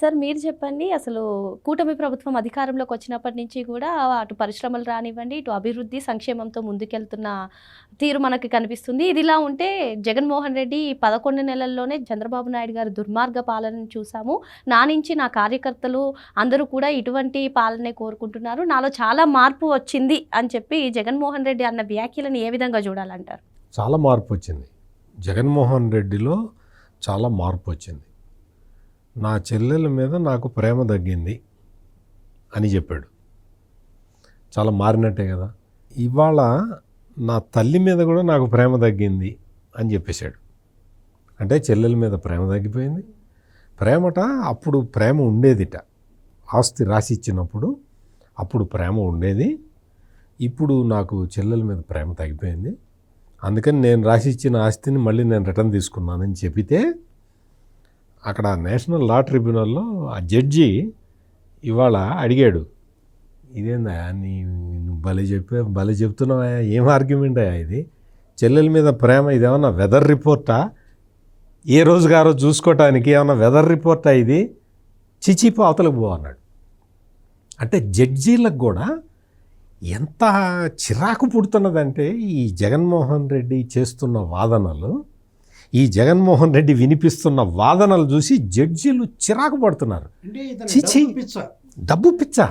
Sir మీరు చెప్పండి. అసలు కూటమి ప్రభుత్వం అధికారంలోకి వచ్చినప్పటి నుంచి కూడా అటు పరిశ్రమలు రానివ్వండి ఇటు అభివృద్ధి సంక్షేమంతో ముందుకెళ్తున్న తీరు మనకి కనిపిస్తుంది. ఇదిలా ఉంటే జగన్మోహన్ రెడ్డి పదకొండు నెలల్లోనే చంద్రబాబు నాయుడు గారి దుర్మార్గ పాలనను చూసాము నా నుంచి నా కార్యకర్తలు అందరూ కూడా ఇటువంటి పాలనే కోరుకుంటున్నారు. నాలో చాలా మార్పు వచ్చింది అని చెప్పి జగన్మోహన్ రెడ్డి అన్న వ్యాఖ్యలను ఏ విధంగా చూడాలంటారు? చాలా మార్పు వచ్చింది. జగన్మోహన్ రెడ్డిలో చాలా మార్పు వచ్చింది. నా చెల్లెల మీద నాకు ప్రేమ తగ్గింది అని చెప్పాడు. చాలా మారినట్టే కదా. ఇవాళ నా తల్లి మీద కూడా నాకు ప్రేమ తగ్గింది అని చెప్పేశాడు. అంటే చెల్లెల మీద ప్రేమ తగ్గిపోయింది. ప్రేమట అప్పుడు ప్రేమ ఉండేదిట. ఆస్తి రాసి ఇచ్చినప్పుడు అప్పుడు ప్రేమ ఉండేది. ఇప్పుడు నాకు చెల్లెల మీద ప్రేమ తగ్గిపోయింది. అందుకని నేను రాసి ఇచ్చిన ఆస్తిని మళ్ళీ నేను రిటర్న్ తీసుకున్నానని చెప్పితే అక్కడ నేషనల్ లా ట్రిబ్యునల్లో ఆ జడ్జి ఇవాళ అడిగాడు ఇదేందా నీ నువ్వు భలే చెప్పే భలే చెప్తున్నావా ఏం ఆర్గ్యుమెంట్ అయ్యా ఇది? చెల్లెల మీద ప్రేమ ఇదేమన్నా వెదర్ రిపోర్టా ఏ రోజు గారో చూసుకోవటానికి ఏమన్నా వెదర్ రిపోర్టా ఇది? చిచిపో అవతలకు పో అన్నాడు. అంటే జడ్జీలకు కూడా ఎంత చిరాకు పుడుతున్నదంటే ఈ జగన్మోహన్ రెడ్డి చేస్తున్న వాదనలు ఈ జగన్మోహన్ రెడ్డి వినిపిస్తున్న వాదనలు చూసి జడ్జీలు చిరాకు పడుతున్నారు. చిచి. డబ్బు పిచ్చ.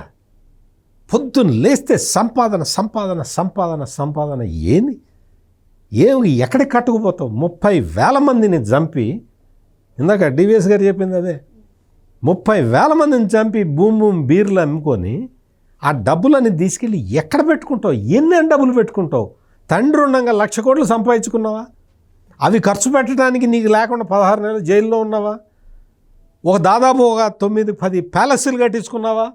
పొద్దున్న లేస్తే సంపాదన సంపాదన సంపాదన సంపాదన ఏంది? ఏమి ఎక్కడికి కట్టుకుపోతావు? ముప్పై వేల మందిని చంపి ఇందాక డివిఎస్ గారు చెప్పింది అదే. ముప్పై వేల మందిని చంపి భూమి భూమి బీర్లు అమ్ముకొని ఆ డబ్బులని తీసుకెళ్ళి ఎక్కడ పెట్టుకుంటావు? ఎన్ని డబ్బులు పెట్టుకుంటావు? తండ్రి ఉండగా లక్ష కోట్లు సంపాదించుకున్నావా? అవి ఖర్చు పెట్టడానికి నీకు లేకుండా పదహారు నెలలు జైల్లో ఉన్నావా? ఒక దాదాపు ఒక తొమ్మిది పది ప్యాలెస్లు కట్టించుకున్నావా?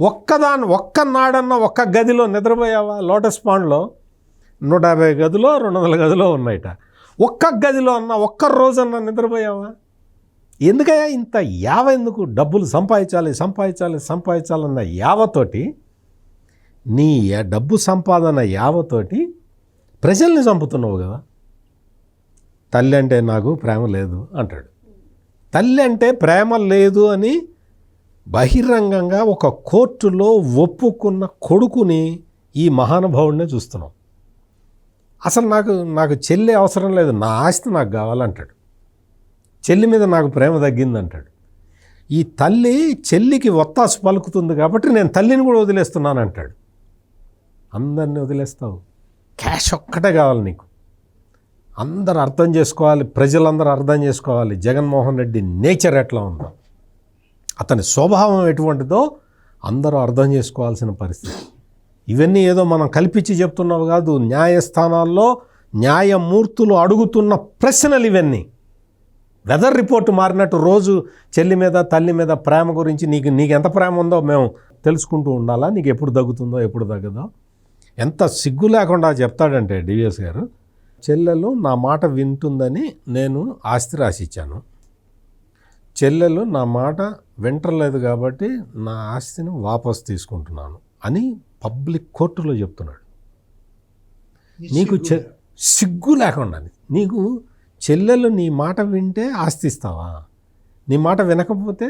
ఒక్కదాని ఒక్క నాడన్న ఒక్క గదిలో నిద్రపోయావా? లోటస్ పాండ్లో నూట యాభై గదిలో రెండు వందల గదిలో ఉన్నాయట. ఒక్క గదిలో అన్న ఒక్క రోజన్నా నిద్రపోయావా? ఎందుకయ్యా ఇంత యావ ఎందుకు డబ్బులు సంపాదించాలి సంపాదించాలి సంపాదించాలన్న యావతోటి నీ డబ్బు సంపాదన యావతోటి ప్రజల్ని చంపుతున్నావు కదా? తల్లి అంటే నాకు ప్రేమ లేదు అంటాడు. తల్లి అంటే ప్రేమ లేదు అని బహిరంగంగా ఒక కోర్టులో ఒప్పుకున్న కొడుకుని ఈ మహానుభావుడినే చూస్తున్నాం. అసలు నాకు నాకు చెల్లి అవసరం లేదు నా ఆస్తి నాకు కావాలంటాడు. చెల్లి మీద నాకు ప్రేమ తగ్గిందంటాడు. ఈ తల్లి చెల్లికి ఒత్తాసు పలుకుతుంది కాబట్టి నేను తల్లిని కూడా వదిలేస్తున్నాను అంటాడు అందరిని వదిలేస్తావు. క్యాష్ ఒక్కటే కావాలి నీకు. అందరు అర్థం చేసుకోవాలి ప్రజలందరూ అర్థం చేసుకోవాలి. జగన్మోహన్ రెడ్డి నేచర్ ఎట్లా ఉందో అతని స్వభావం ఎటువంటిదో అందరూ అర్థం చేసుకోవాల్సిన పరిస్థితి. ఇవన్నీ ఏదో మనం కల్పించి చెప్తున్నావు కాదు న్యాయస్థానాల్లో న్యాయమూర్తులు అడుగుతున్న ప్రశ్నలు ఇవన్నీ. వెదర్ రిపోర్ట్ మారినట్టు రోజు చెల్లి మీద తల్లి మీద ప్రేమ గురించి నీకు నీకు ఎంత ప్రేమ ఉందో మేము తెలుసుకుంటూ ఉండాలా? నీకు ఎప్పుడు తగ్గుతుందో ఎప్పుడు తగ్గదో? ఎంత సిగ్గు లేకుండా చెప్తాడంటే డివిఎస్ గారు చెల్లెలు నా మాట వింటుందని నేను ఆస్తి రాసిచ్చాను. చెల్లెలు నా మాట వింటలేదు కాబట్టి నా ఆస్తిని వాపస్ తీసుకుంటున్నాను అని పబ్లిక్ కోర్టులో చెప్తున్నాడు. నీకు చె సిగ్గు లేకుండా నీకు చెల్లెలు నీ మాట వింటే ఆస్తి ఇస్తావా నీ మాట వినకపోతే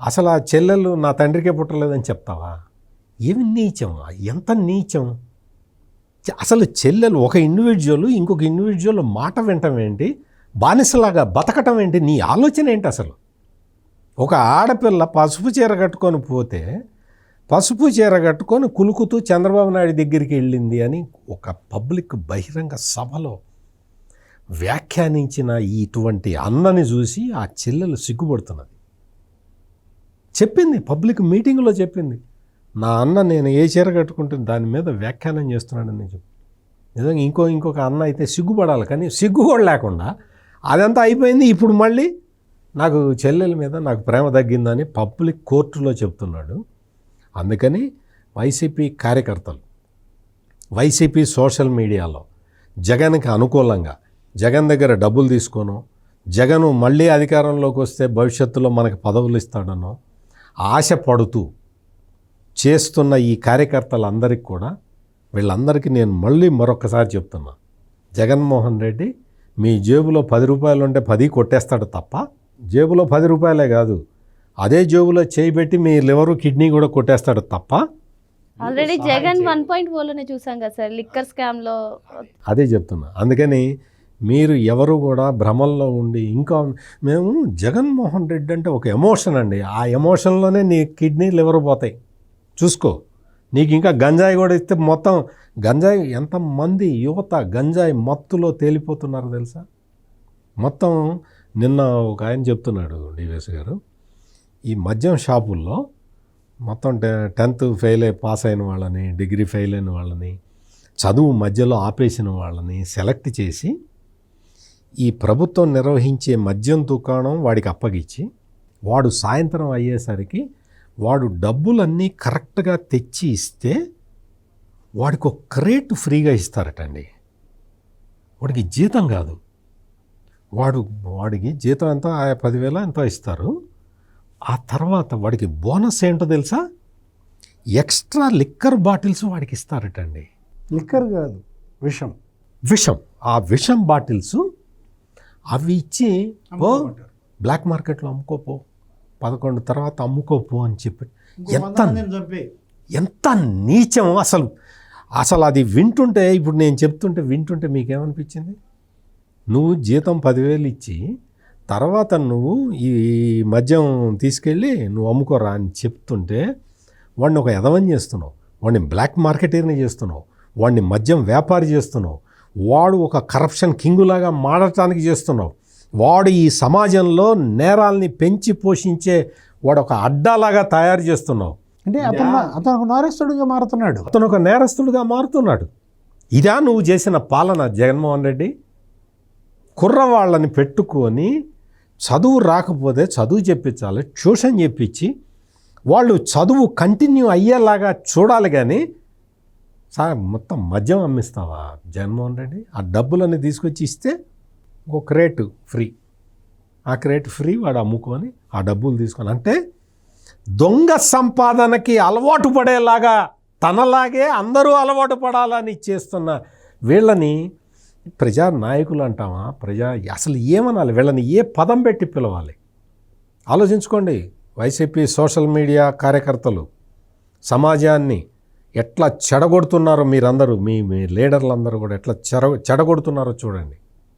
అసలు ఆ చెల్లెలు నా తండ్రికే పుట్టలేదని చెప్తావా? ఏమి నీచం ఎంత నీచం? అసలు చెల్లెలు ఒక ఇండివిజువల్ ఇంకొక ఇండివిజువల్ మాట వినటం ఏంటి? బానిసలాగా బతకటం ఏంటి? నీ ఆలోచన ఏంటి అసలు? ఒక ఆడపిల్ల పసుపు చీర కట్టుకొని పోతే పసుపు చీర కట్టుకొని కులుకుతూ చంద్రబాబు నాయుడు దగ్గరికి వెళ్ళింది అని ఒక పబ్లిక్ బహిరంగ సభలో వ్యాఖ్యానించిన ఇటువంటి అన్నని చూసి ఆ చెల్లెలు సిగ్గుపడుతున్నది. చెప్పింది పబ్లిక్ మీటింగ్లో చెప్పింది. నా అన్న నేను ఏ చీర కట్టుకుంటే దాని మీద వ్యాఖ్యానం చేస్తున్నాడని చెప్పి. నిజంగా ఇంకో ఇంకొక అన్న అయితే సిగ్గుపడాలి కానీ సిగ్గు కూడా లేకుండా అదంతా అయిపోయింది. ఇప్పుడు మళ్ళీ నాకు చెల్లెల మీద నాకు ప్రేమ తగ్గిందని పబ్లిక్ కోర్టులో చెప్తున్నాడు. అందుకని వైసీపీ కార్యకర్తలు వైసీపీ సోషల్ మీడియాలో జగన్కి అనుకూలంగా జగన్ దగ్గర డబ్బులు తీసుకోను జగను మళ్ళీ అధికారంలోకి వస్తే భవిష్యత్తులో మనకు పదవులు ఇస్తాడనో ఆశ పడుతూ చేస్తున్న ఈ కార్యకర్తలందరికీ కూడా వీళ్ళందరికీ నేను మళ్ళీ మరొకసారి చెప్తున్నా. జగన్మోహన్ రెడ్డి మీ జేబులో పది రూపాయలు ఉంటే పది కొట్టేస్తాడు తప్ప జేబులో పది రూపాయలే కాదు. అదే జోబులో చేయబెట్టి మీ లివరు కిడ్నీ కూడా కొట్టేస్తాడు తప్ప ఆల్రెడీ జగన్ వన్ పాయింట్ ఓలోనే చూసాం కదా సార్ లిక్కర్ స్కామ్లో అదే చెప్తున్నా. అందుకని మీరు ఎవరు కూడా భ్రమల్లో ఉండి ఇంకా మేము జగన్మోహన్ రెడ్డి అంటే ఒక ఎమోషన్ అండి. ఆ ఎమోషన్లోనే నీ కిడ్నీ లివర్ పోతాయి. చూసుకో. నీకు ఇంకా గంజాయి కూడా ఇస్తే మొత్తం గంజాయి ఎంతమంది యువత గంజాయి మత్తులో తేలిపోతున్నారు తెలుసా? మొత్తం నిన్న ఒక ఆయన చెప్తున్నాడు డివిఎస్ గారు. ఈ మద్యం షాపుల్లో మొత్తం టె టెన్త్ ఫెయిల్ అయి పాస్ అయిన వాళ్ళని డిగ్రీ ఫెయిల్ అయిన వాళ్ళని చదువు మధ్యలో ఆపేసిన వాళ్ళని సెలెక్ట్ చేసి ఈ ప్రభుత్వం నిర్వహించే మద్యం దుకాణం వాడికి అప్పగించి వాడు సాయంత్రం అయ్యేసరికి వాడు డబ్బులన్నీ కరెక్ట్గా తెచ్చి ఇస్తే వాడికి ఒక క్రేట్ ఫ్రీగా ఇస్తారటండి. వాడికి జీతం కాదు. వాడు వాడికి జీతం ఎంత ఆ పదివేల ఎంతో ఇస్తారు. ఆ తర్వాత వాడికి బోనస్ ఏంటో తెలుసా? ఎక్స్ట్రా లిక్కర్ బాటిల్స్ వాడికి ఇస్తారటండి. లిక్కర్ కాదు విషం. విషం. ఆ విషం బాటిల్స్ అవి ఇచ్చి. బ్లాక్ మార్కెట్లో అమ్ముకోపో. పదకొండు తర్వాత అమ్ముకోపో అని చెప్పి. ఎంత ఎంత నీచం అసలు. అసలు అది వింటుంటే ఇప్పుడు నేను చెప్తుంటే వింటుంటే మీకేమనిపించింది? నువ్వు జీతం పదివేలు ఇచ్చి తర్వాత నువ్వు ఈ మద్యం తీసుకెళ్ళి నువ్వు అమ్ముకోరా అని చెప్తుంటే వాడిని ఒక ఎదవని చేస్తున్నావు వాడిని బ్లాక్ మార్కెటీర్ని చేస్తున్నావు వాడిని మద్యం వ్యాపారి చేస్తున్నావు వాడు ఒక కరప్షన్ కింగులాగా మారటానికి చేస్తున్నావు వాడు ఈ సమాజంలో నేరాల్ని పెంచి పోషించే వాడు ఒక అడ్డాలాగా తయారు చేస్తున్నావు. అంటే అతను అతను ఒక నేరస్తుడిగా మారుతున్నాడు. అతను ఒక నేరస్తుడిగా మారుతున్నాడు. ఇదా నువ్వు చేసిన పాలన జగన్మోహన్ రెడ్డి? కుర్రవాళ్ళని పెట్టుకొని చదువు రాకపోతే చదువు చెప్పించాలి ట్యూషన్ చెప్పించి వాళ్ళు చదువు కంటిన్యూ అయ్యేలాగా చూడాలి కానీ సార్ మొత్తం మద్యం అమ్మిస్తావా జగన్మోహన్ రెడ్డి? ఆ డబ్బులన్నీ తీసుకొచ్చి ఇస్తే ఒక క్రేట్ ఫ్రీ. ఆ క్రేట్ ఫ్రీ వాడు అమ్ముకొని ఆ డబ్బులు తీసుకొని అంటే దొంగ సంపాదనకి అలవాటు పడేలాగా తనలాగే అందరూ అలవాటు పడాలని చేస్తున్న వీళ్ళని ప్రజా నాయకులు అంటామా? ప్రజా అసలు ఏమనాలి? వీళ్ళని ఏ పదం పెట్టి పిలవాలి? ఆలోచించుకోండి. వైసీపీ సోషల్ మీడియా కార్యకర్తలు సమాజాన్ని ఎట్లా చెడగొడుతున్నారో మీరందరూ మీ మీ లీడర్లందరూ కూడా ఎట్లా చెడ చెడగొడుతున్నారో చూడండి.